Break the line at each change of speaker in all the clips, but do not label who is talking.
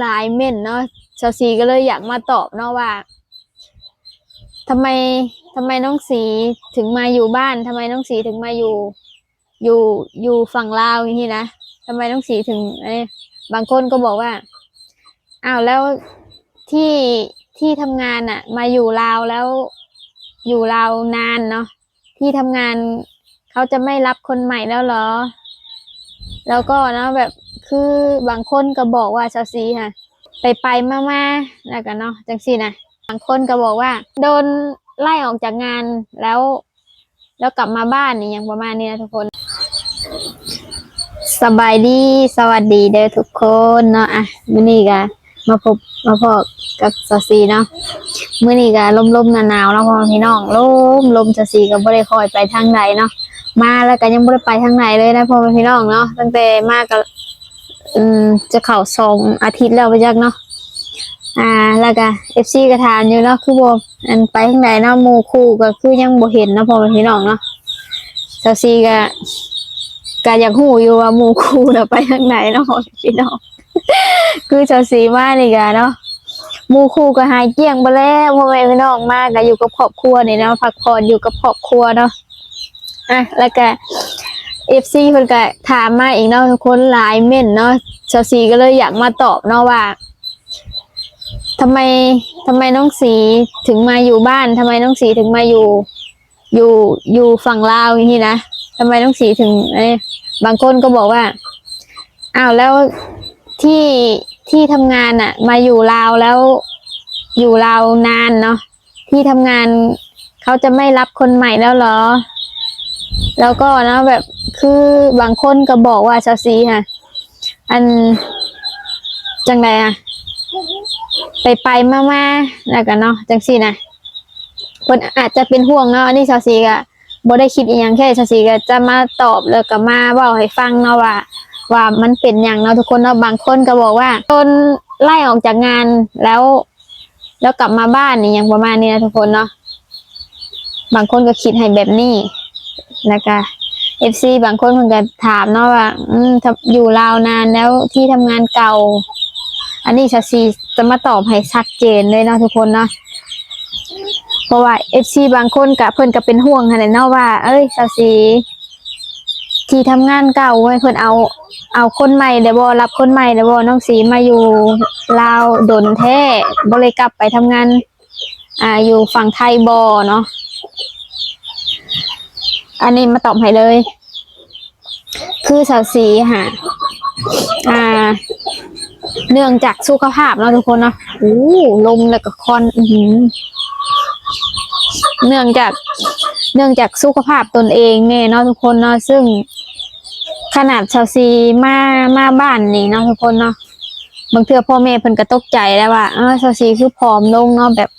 หลายเม่นเนาะชาวซีก็เลยอยากมาตอบเนาะว่าทำไมทำไมน้องสีถึงมาอยู่บ้านทำไมน้องสีถึงมาอยู่ อยู่อยู่ฝั่งลาวอย่างนี้นะทำไมน้องสีถึงเอ้บางคนก็บอกว่าอ้าวแล้วที่ที่ทำงานอะมาอยู่ลาวแล้วอยู่ลาวนานเนาะที่ทำงานเขาจะไม่รับคนใหม่แล้วเหรอ แล้วก็เนาะแบบ คือบางคนก็บอกว่าชาวซีค่ะ ไปไปมามาแล้วกันเนาะจังซี่นะบางคนก็บอกว่า โดนไล่ออกจากงานแล้ว แล้วกลับมาบ้านนี่อย่างประมาณนี้นะทุกคน สบายดีสวัสดีเด้อทุกคนเนาะอะมื้อนี้ก็มาพบมาพบกับซาซีเนาะมื้อนี้ก็ลมๆหนาวๆเนาะพ่อพี่น้องลมลมซาซีก็บ่ได้คอยไปทางใดเนาะมาแล้วก็ยังบ่ได้ไปทางไหนเลยนะพ่อพี่น้องเนาะตั้งแต่มาก็ อืมจะเข้าสองอาทิตย์แล้วไปจักเนาะอ่าแล้วก็ FC ก็ถามอยู่เนาะคือบ่อันไปทางใดเนาะหมู่คู่ก็คือยังบ่เห็นเนาะพ่อพี่น้องเนาะซาซีก็ก็อยากหูอยู่ว่าหมู่คู่น่ะไปทางไหนเนาะพี่น้อง คือเจ้าสีมานี่กะเนาะหมู่คู่ก็หายเกลี้ยงไปแล้วพ่อแม่พี่น้องมาก็อยู่กับครอบครัวนี่เนาะพักผ่อนอยู่กับครอบครัวเนาะอะแล้วก็ FC เพิ่นก็ถามมาอีกเนาะคนหลายเม่นเนาะเจ้าสีก็เลยอยากมาตอบเนาะว่าทำไมทำไมน้องสีถึงมาอยู่บ้านทำไมน้องสีถึงมาอยู่ อยู่อยู่ฝั่งลาวอย่างนี้นะทำไมต้องสีถึงเอ้บางคนก็บอกว่าอ้าวแล้วที่ที่ทำงานอะมาอยู่ลาวแล้วอยู่ลาวนานเนาะที่ทำงานเขาจะไม่รับคนใหม่แล้วเหรอ แล้วก็นาะแบบคือบางคนก็บอกว่าชาวซีค่ะ อันจังไดอะไปไปมามาแล้วกันเนาะจังซี่นะคนอาจจะเป็นห่วงเนาะอันนี้ชาวซีก็บ่ได้คิดอีหยังแค่ชาซีก็จะมาตอบแล้วก็มาเว้าให้ฟังเนาะว่า ว่ามันเป็นอย่างเนาะทุกคนเนาะบางคนก็บอกว่าโดนไล่ออกจากงานแล้ว แล้วกลับมาบ้านนี่อย่างประมาณนี้นะทุกคนเนาะบางคนก็คิดให้แบบนี้ แล้วก็เอฟซีบางคนเพิ่นก็ถามเนาะว่า อืมถ้าอยู่ลาวนานแล้วที่ทำงานเก่า อันนี้ชาซีจะมาตอบให้ชัดเจนเลยเนาะทุกคนเนาะเพราะว่าเอฟซีบางคนกับเพิ่นก็เป็นห่วงขนาดเนาะว่า เอ้ยสาวสีที่ทำงานเก่าไว้เพิ่นเอา เอาคนใหม่เดี๋ยวบ่รับคนใหม่เดี๋ยวบ่น้องสีมาอยู่ลาวดนแท้บ่เลยกลับไปทำงาน อ่าอยู่ฝั่งไทยบ่เนาะ อันนี้มาตอบให้เลย คือสาวสีค่ะอ่า เนื่องจากสุขภาพเนาะทุกคนเนาะโอ้ลมแล้วก็คอนอืเนื่องจาก เนื่องจากสุขภาพตนเองเนี่ยเนาะทุกคนเนาะซึ่ง ขนาดชาวซีมามาบ้านนี่เนาะทุกคนเนาะบางเทื่อพ่อแม่เพิ่นก็ตกใจแล้วว่าเออชาวซีคือผอมลงเนาะแบบ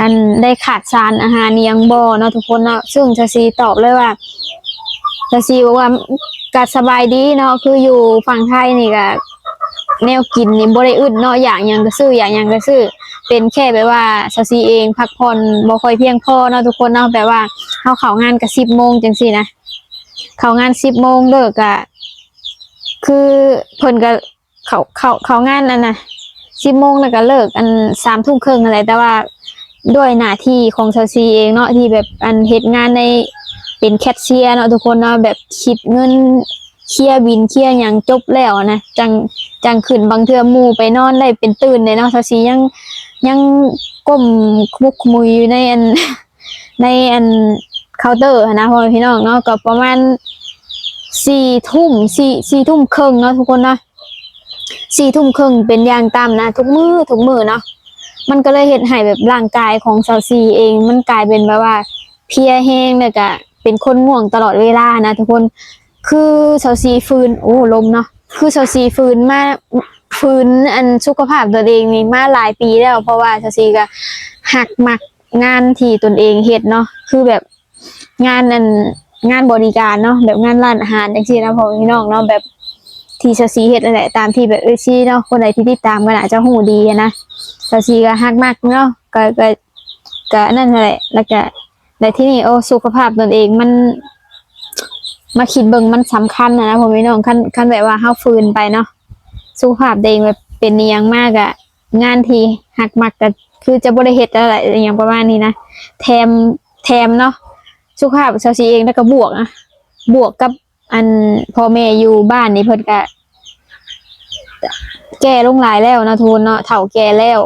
อันได้ขาดสารอาหารยังบ่เนาะทุกคนเนาะซึ่งชาซีตอบเลยว่าชาซีบอกว่าก็สบายดีเนาะคืออยู่ฝั่งไทยนี่ก็แนวกินนี่บ่ได้อึดเนาะอย่างยังก็ซื้ออย่างยังก็ซื้อเป็นแค่แบบว่าซาซีเองพักผ่อนบ่ค่อยเพียงพอเนาะทุกคนเนาะแบบว่าเฮาเข้างานก็10โมงจังซี่นะเข้างาน10โมงเลิกก็คือเพิ่นก็เขาเขาเขางานนั่นน่ะ10โมงแล้วก็เลิกอัน3ทุ่มครึ่งอะไรแต่ว่า ด้วยหน้าที่ของซาซีเองเนาะที่แบบอันเฮ็ดงานในเป็นแคชเชียร์เนาะทุกคนเนาะแบบคิดเงินเคลียร์บินเคลียร์หยังจบแล้วนะจังจังขึ้นบางเทื่อมูไปนอนได้เป็นตื่นเลยเนาะซาซียังยังก้มมุกมุยอยู่ในอันในอันเคาน์เตอร์นะพ่อพี่น้องเนาะก็ประมาณสี่ทุ่มสี่สี่ทุ่มครึ่งเนาะทุกคนเนาะสี่ทุ่มครึ่งเป็นอย่างต่ำนะทุกมือทุกมือเนาะ มันก็เลยเห็นให้แบบร่างกายของสาวซีเอง มันกลายเป็นแบบว่า เพียแห้งเลยก็เป็นคนง่วงตลอดเวลานะทุกคนคือสาวซีฟื้นโอ้ลมเนาะคือสาวซีฟื้นมาฟื้นอันสุขภาพตัวเองนี่มาหลายปีแล้ว เพราะว่าชาซีก็หักมักงานที่ตนเองเฮ็ดเนาะคือแบบงานอันงานบริการเนาะแบบงานร้านอาหารจังซี่นะพ่อพี่น้องเนาะแบบ ที่ชาซีเฮ็ดนั่นแหละตามที่แบบเออซีเนาะคนใดที่ติดตามกันอาจะหูดีอะนะชาซีก็หักมักเนาะก็ก็ก็นั่นแหละแล้วก็แต่ที่นี่โอ้สุขภาพตนเองมันมาคิดเบิ่งมันสำคัญนะนะพ่อพี่น้องคันคันแบบว่าเฮาฟื้นไปเนาะสุขภาพตัวเองแบบเป็นอหยังมากอะงานที่หักมักก็คือจะบ่ได้เฮ็ดอะไรอหยังประมาณนี้นะแถมแถมเนาะสุขภาพชาวซีเองแล้วก็บวกอะบวกกับ อันพ่อแม่อยู่บ้านนี่เพิ่นก็แก่ลงหลายแล้วเนาะทุนเนาะเฒ่าแก่แล้ว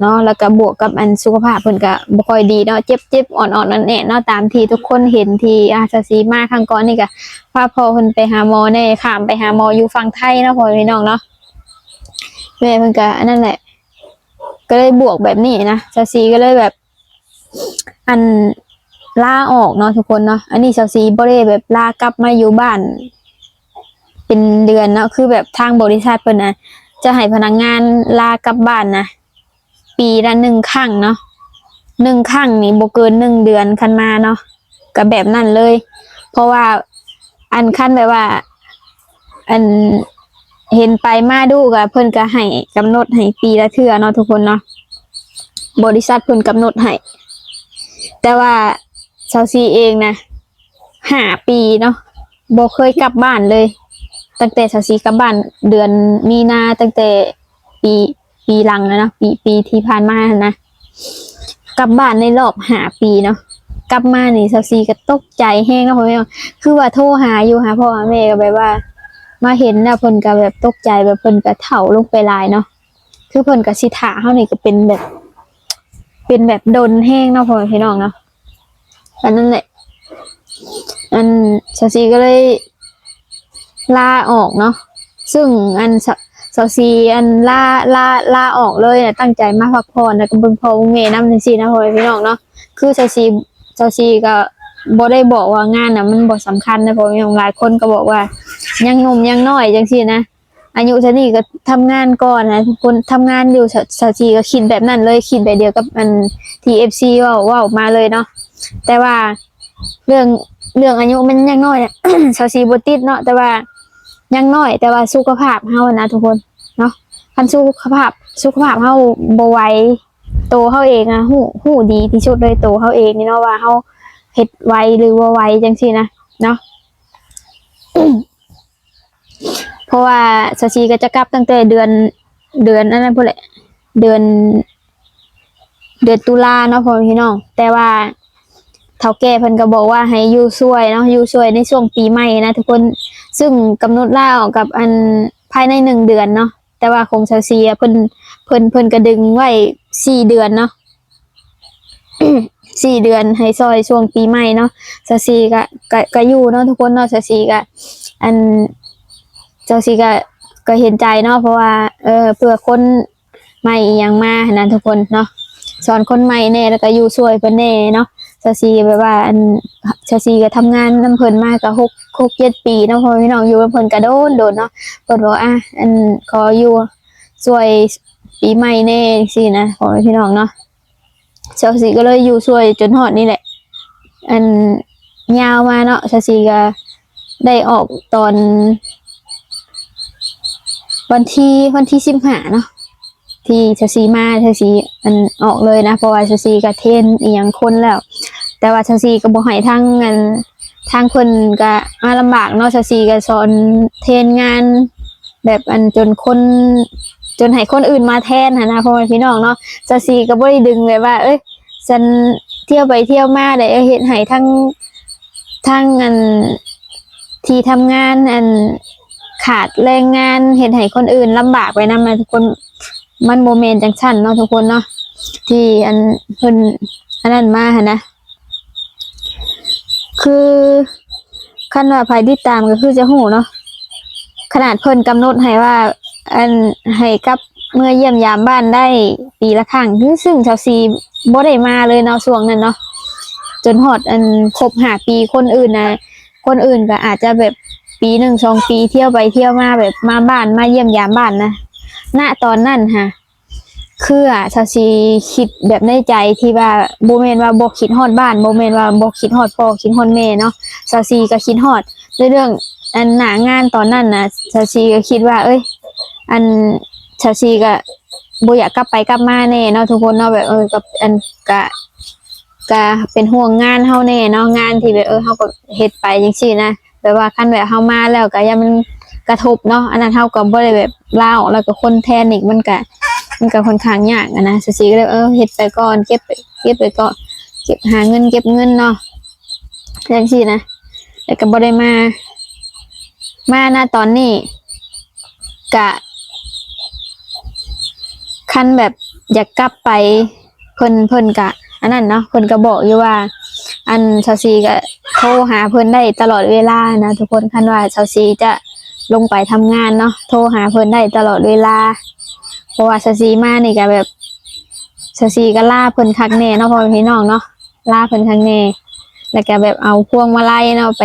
เนาะแล้วก็บวกกับอันสุขภาพเพิ่นก็บ่ค่อยดีเนาะเจ็บๆอ่อนๆนั่นแหละเนาะตามที่ทุกคนเห็นที่อาชาซีมาครั้งก่อนนี่ก็พาพ่อเพิ่นไปหาหมอแน่ข้ามไปหาหมออยู่ฝั่งไทยเนาะพ่อพี่น้องเนาะแม่เพิ่นก็อันนั่นแหละ ก็เลยบวกแบบนี้นะชาซีก็เลยแบบ อัน ลาออกเนาะทุกคนเนาะอันนี้ชาวซีบ่ได้แบบลากลับมาอยู่บ้าน เป็นเดือนเนาะคือแบบทางบริษัทเพิ่นนะจะให้พนักงานลากลับบ้านนะปีละหนึ่งครั้งเนาะหนึ่งครั้งนี่บ่เกินหนึ่งเดือนคันมาเนาะก็แบบนั้นเลย เพราะว่าอันขั้นแบบว่า อันเห็นไปมาดูก็เพิ่นก็ให้กำหนดให้ปีละเทื่อเนาะทุกคนเนาะบริษัทเพิ่นกำหนดให้แต่ว่า ชาวซีเองนะห้าปีเนาะบ่เคยกลับบ้านเลย ตั้งแต่ชาวซีกลับบ้านเดือนมีนาตั้งแต่ปีปีหลังแล้วเนาะปีปีที่ผ่านมานนะกลับบ้านในรอบห้าปีเนาะกลับมานี่ชาวซีก็ตกใจแห้งเนาะพ่อแม่คือว่าโทรหาอยู่หาพ่อแม่ก็แบบว่า มาเห็นนะเพิ่นก็แบบตกใจแบบเพิ่นก็เฒ่าลงไปลายเนาะคือเพิ่นก็สิถาเฮานี่ก็เป็นแบบ เป็นแบบดนแห้งเนาะพ่อแม่พี่น้องเนาะ อันนั้นแหละ อันชาซีก็เลยลาออกเนาะ ซึ่งอันชาชาซีอันลาลาลาออกเลยเนี่ยตั้งใจมาพักผ่อนแล้วก็เบิ่งพอเบิ่งแม่นำจังซี่นะพ่อพี่น้องเนาะคือชาซีชาซีก็บ่ได้บอกว่างานน่ะมันบ่สำคัญนะพ่อพี่น้องหลายคนก็บอกว่า ยังหนุ่มยังน้อยจังซี่นะอายุเท่านี้ก็ทำงานก่อนนะทุกคนทำงานอยู่สสจีก็คิดแบบนั้นเลยคิดแบบเดียวกับอัน TFC เว่าว่ามาเลยเนาะ แต่ว่าเรื่องเรื่องอายุมันยังน้อยเนี่ยชาวซีบติดเนาะแต่ว่ายังน้อย แต่ว่าสุขภาพเฮานะทุกคนเนาะคันสุขภาพสุขภาพเฮาบ่ไหวโตเฮาเองอะฮู้ฮู้ดีที่สุดเลยโตเฮาเองนี่เนาะว่าเฮาเฮ็ดไวหรือว่าไวจังซี่นะเนาะเพราะว่าชาชีก็จะกลับตั้งแต่เดือนเดือนนั่นนั่นพูดแหละเดือน เดือนตุลาเนาะพ่อพี่น้องแต่ว่า เฒ่าแก่เพิ่นก็บอกว่าให้อยู่ช่วยเนาะอยู่ช่วยในช่วงปีใหม่นะทุกคนซึ่งกำหนดลาออกกับอันภายในหนึ่งเดือนเนาะแต่ว่าของชาซีอะเพิ่นเพิ่นเพิ่นก็ดึงไว้สี่เดือนเนาะ สี่เดือนให้ซอยช่วงปีใหม่เนาะชาซีก็ก็ก็อยู่เนาะทุกคนเนาะชาซีก็อันเจ้าสิก็ก็เห็นใจเนาะเพราะว่าเออเพื่อคนใหม่อีหยังมาหั้นนะทุกคนเนาะสอนคนใหม่แน่แล้วก็อยู่ช่วยเพิ่นแน่เนาะ เจ้าซีแบบว่าอันเจ้าซีก็ทำงานนำเพิ่นมากก็หกหกเจ็ดปีเนาะพอพี่น้องอยู่กับเพิ่นก็โดนโดนเนาะเพิ่นบอกอะอันขออยู่ช่วยปีใหม่แน่สินะขอพี่น้องเนาะเจ้าซีก็เลยอยู่ช่วยจนฮอดนี่แหละ อันยาวมาเนาะเจ้าซีก็ได้ออกตอน วันที่วันที่สิบห้าเนาะที่ชาซีมาชาซีอันออกเลยนะเพราะว่าชาซีก็เทนอีหยังคนแล้ว แต่ว่าชาซีก็บ่ให้ทางอันทางคนก็มาลำบากเนาะชาซีก็สอนเทนงาน แบบอันจนคนจนให้คนอื่นมาแทนนะพ่อแม่พี่น้องเนาะชาซีก็บ่ได้ดึงเลยว่า เอ้ยฉันเที่ยวไปเที่ยวมาได้เฮ็ดให้ทั้งทั้งอันที่ทำงานอันขาดแรงงานเห็นให้คนอื่นลำบากไปนำนะทุกคนมันโมเมนต์จังชั้นเนาะทุกคนเนาะที่อันเพิ่นอันนั้นมาหนนะ คือคันว่าภายที่ตามก็คือจะหูเนาะขนาดเพิ่นกำหนดให้ว่า อันให้กับเมื่อเยี่ยมยามบ้านได้ปีละครั้งซึ่งชาวซีบ่ได้มาเลยเนาะช่วงนั้นเนาะจนฮอดอันครบหาปีคนอื่นนะคนอื่นก็อาจจะแบบปีหนึ่งสองปีเที่ยวไปเที่ยวมาแบบมาบ้านมาเยี่ยมยามบ้านนะณตอนนั้นฮะ คืออะชาชีคิดแบบในใจที่ว่าโบเมนว่าบคิดฮอดบ้านโบเมนว่าบคิดฮอดพ่อคิดฮอดแม่เนาะชาชีก็คิดฮอดในเรื่องอันหนางานตอนนั้นนะชาชีก็คิดว่า เอ้ย อันชาชีก็โบอยากกลับไปกลับมาแน่เนาะทุกคนเนาะแบบเออกับอันกะกะเป็นห่วงงานเฮาแน่เนาะงานที่แบบเออเฮาก็เฮ็ดไปจังซี่นะแบบว่าคันแบบเฮามาแล้วก็ย่ามันกระทบเนาะอันนั้นเท่ากับบ่ได้แบบลาออกแล้วก็คนแทนอีกมันก็ มันก็ค่อนข้างยากอะนะซีก็เลยเออเฮ็ดไปก่อนเก็บไปเก็บไปก่อนเก็บหาเงินเก็บเงินเนาะจังซี่นะแล้วก็บ่ได้มา มาณตอนนี้กะคันแบบอยากกลับไปเพิ่นเพิ่นกะ อันนั้นเนาะเพิ่นก็บอกอยู่ว่า อันชาวซีก็โทรหาเพิ่นได้ตลอดเวลานะทุกคนคันว่าชาวซีจะลงไปทำงานเนาะโทรหาเพิ่นได้ตลอดเวลา เพราะว่าชาวซีมานี่ก็แบบชาวซีก็ล่าเพิ่นคักแน่เนาะพ่อแม่พี่น้องเนาะล่าเพิ่นคักแน่แล้วก็แบบเอาพวงมาลัยเนาะไป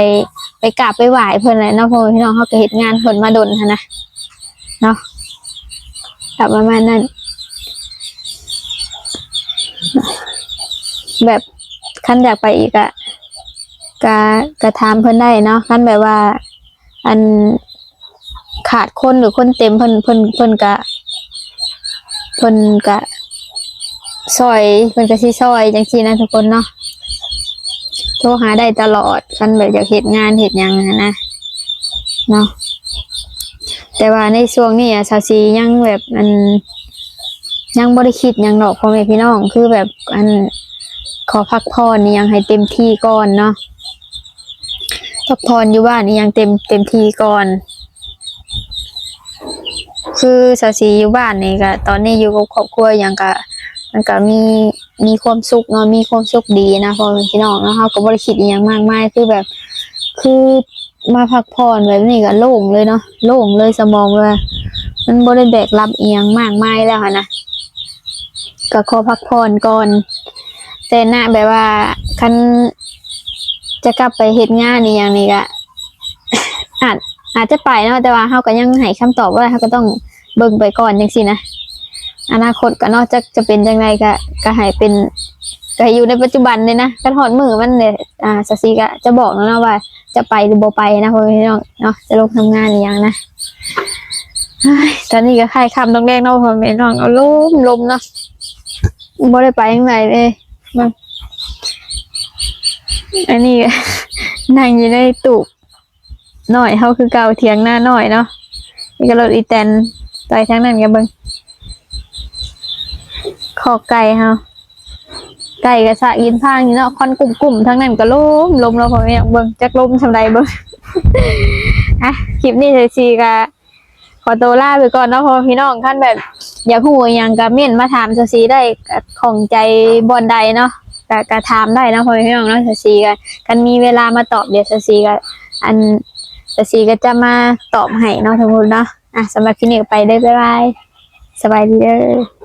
ไปกราบไปไหว้เพิ่นเลยเนาะพ่อแม่พี่น้องเขาก็เฮ็ดงานเพิ่นมาดนนนะเนาะกลับประมาณนั้นแบบขั้นอยากไปอีกอะกะกะถามเพิ่นได้เนาะขั้นแบบว่า อันขาดคนหรือคนเต็มเพิ่นเพิ่นเพิ่นกะ เพิ่นกะซอยเพิ่นกะสิซอยจังซี่นะทุกคนเนาะโทรหาได้ตลอดคันแบบอยากเฮ็ดงานเฮ็ดหยังอะนะเนาะแต่ว่าในช่วงนี้อะชาวซียังแบบอันยังบ่ได้คิดยังดอกพ่อแม่พี่น้องคือแบบอันขอพักผ่อนนี่ยังให้เต็มที่ก่อนเนาะพักผ่อนอยู่บ้านนี่ยังเต็มเต็มที่ก่อน คือสาสีอยู่บ้านนี่ก็ตอนนี้อยู่กับครอบครัวอย่างก็มันก็มีมีความสุขเนาะมีความสุขดีนะพ่อแม่พี่น้องเนาะเขาก็บ่ได้คิดอหยังมากมายคือแบบ คือมาพักผ่อนแบบนี้ก็โล่งเลยเนาะโล่งเลยสมองเลยมันบ่ได้แบกรับเอียงมากมายแล้วนะก็ขอพักผ่อนก่อน แต่หนะแบบว่าคันจะกลับไปเฮ็ดงานนี่อย่างนี้ก็อาจอาจจะไปเนาะแต่ว่าเฮาก็ยังให้คำตอบว่าเฮาก็ต้อง เบิ่งไปก่อนจังซี่นะอนาคตก็นอกจากจะเป็นจังไดก็ก็ให้เป็นก็อยู่ในปัจจุบันเลยนะกันฮอดมือมันเนี่ยอ่าสซีก็จะบอกแล้วนะว่า จะไปหรือบ่ไปนะพ่อแม่พี่น้องเนาะจะลงทำงานหรือยังนะเฮ้ยตอนนี้ก็คลายคำต้องแรกเนาะพ่อแม่พี่น้องเอาลมลมเนาะบ่ได้ไปยังไงเลยมาอันนี้นั่งอยู่ในตู้หน่อยเขาคือเกาเถียงหน้าหน่อยเนาะนี่ก็รถอีแตน ไปทางนั้นกันเบิงขอไก่เฮาไก่กระสะยินพางอยู่เนาะควันกลุ่มๆทั้งนั้นก็ล้มลมเราพอแม่เบิงจักลมทำไรเบิงอะคลิปนี้เลยซีกะขอตัวลาไปก่อนเนาะพอพี่น้องท่านแบบอยากหูอหยังกะเม่นมาถามซะซีได้ของใจบอนใดเนาะกะกะถามได้เนาะพอพี่น้องเนาะซะซีกะกันมีเวลามาตอบเดี๋ยวซะซีกะอันซะซีก็จะมาตอบให้เนาะทุกคนเนาะ อะสำหรับคลิปนิกไปได้บ๊ายบายสบายดีเด้อ